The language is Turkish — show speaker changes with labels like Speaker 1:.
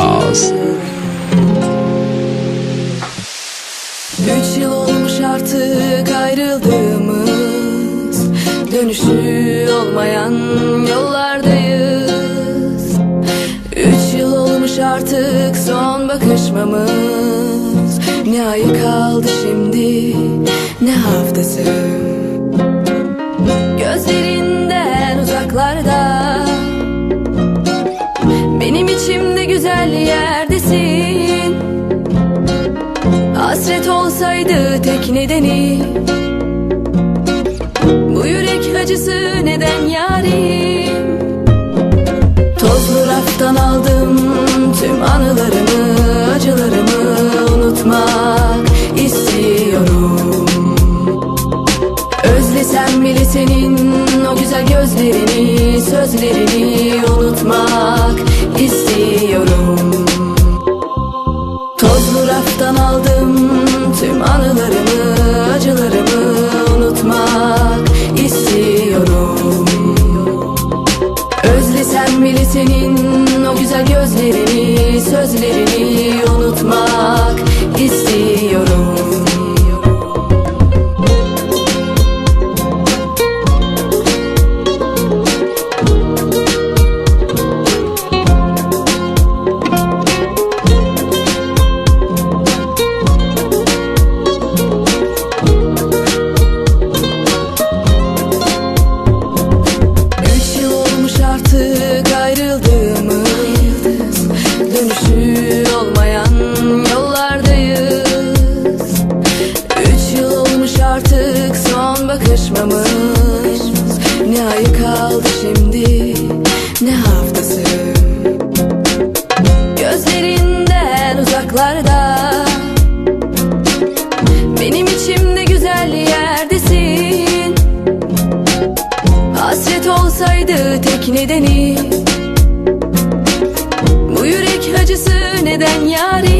Speaker 1: Olamaz. Üç yıl olmuş artık ayrıldığımız. Dönüşü olmayan yollardayız. Üç yıl olmuş artık son bakışmamız. Ne ayı kaldı şimdi ne haftası? Gözlerinden uzaklarda. Benim içimde güzel yerdesin. Hasret olsaydı tek nedeni. Bu yürek acısı neden yarim? Tozlu raftan aldım tüm anılarımı Acılarımı unutmak istiyorum. Özlesem bile senin o güzel gözlerini Sözlerini unutmak Bile senin o güzel gözlerini Sözlerini unutmak bakışmamız Ne ayı kaldı şimdi ne haftası. Gözlerinden uzaklarda. Benim içimde güzel yerdesin. Hasret olsaydı tek nedeni. Bu yürek acısı neden yarim